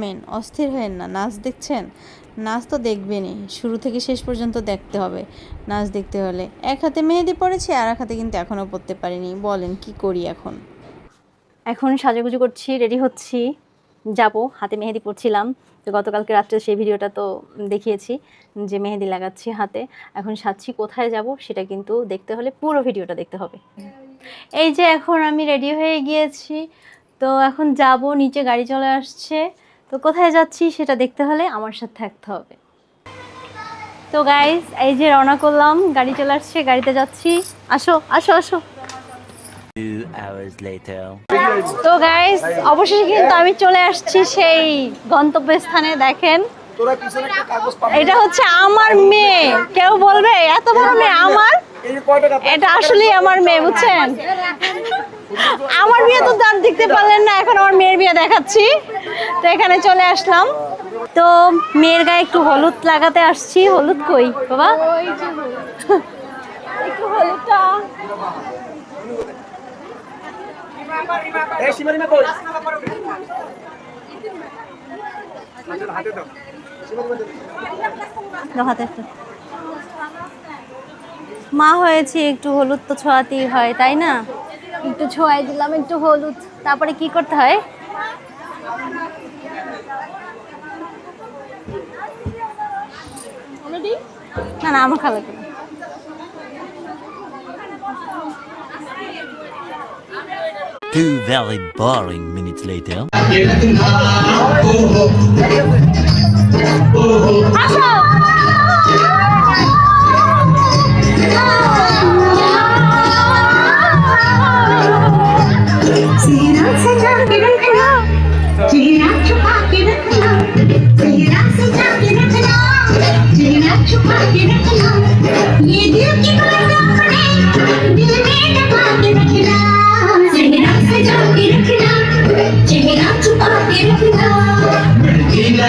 থামেন অস্থির হয়েন না। নাচ দেখছেন? নাচ তো দেখবেনই। শুরু থেকে শেষ পর্যন্ত দেখতে হবে। নাচ দেখতে হলে এক হাতে মেহেদি পড়েছি আর এক হাতে কিন্তু এখনও পড়তে পারিনি। বলেন, কি করি এখন? এখন সাজুগুজু করছি রেডি হচ্ছি। যাব, হাতে মেহেদি পড়ছিলাম। তো গতকালকে রাত্রে সেই ভিডিওটা তো দেখিয়েছি যে মেহেদি লাগাচ্ছি হাতে। এখন সাজছি, কোথায় যাব সেটা কিন্তু দেখতে হলে পুরো ভিডিওটা দেখতে হবে। এই যে এখন আমি রেডি হয়ে গিয়েছি। তো এখন যাব, নিচে গাড়ি চলে আসছে। তো কোথায় যাচ্ছি সেটা দেখতে হলে আমার সাথে থাকতে হবে। তো গাইজ এই যে রওনা করলাম গাড়ি চলে আসছে গাড়িতে যাচ্ছি। আসো আসো আসো. তো গাইস অবশেষে কিন্তু আমি চলে আসছি সেই গন্তব্যস্থানে দেখেন। তোরা পিছনে একটা কাগজ পাবি। এটা হচ্ছে আমার মেয়ে। কেউ বলবে এত বড় মেয়ে আমার? এটা আসলে আমার মেয়ে বুঝছেন? আমার বিয়ে তো তার দেখতে পারলেন না এখন আমার মেয়ের বিয়ে দেখাচ্ছি। তো এখানে চলে আসলাম। তো মেয়ের গায়ে একটু হলুদ লাগাতে আসছি। হলুদ কই বাবা? একটু হলুদটা। এই সীমারিমা কই? হাতে দাও দাও হাতে একটু। মা হয়েছে একটু হলুদ তো ছোঁয়াতেই হয় তাই না? একটু ছোঁয়াই দিলাম একটু হলুদ। তারপরে কি করতে হয়? না না আমার খাওয়া লাগবে Two very boring minutes later. Asha!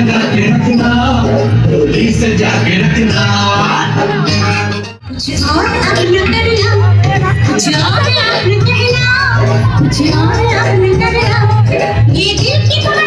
लगा के रखना। डोली सजा के रखना। कुछ और अब न करना कुछ और ये दिल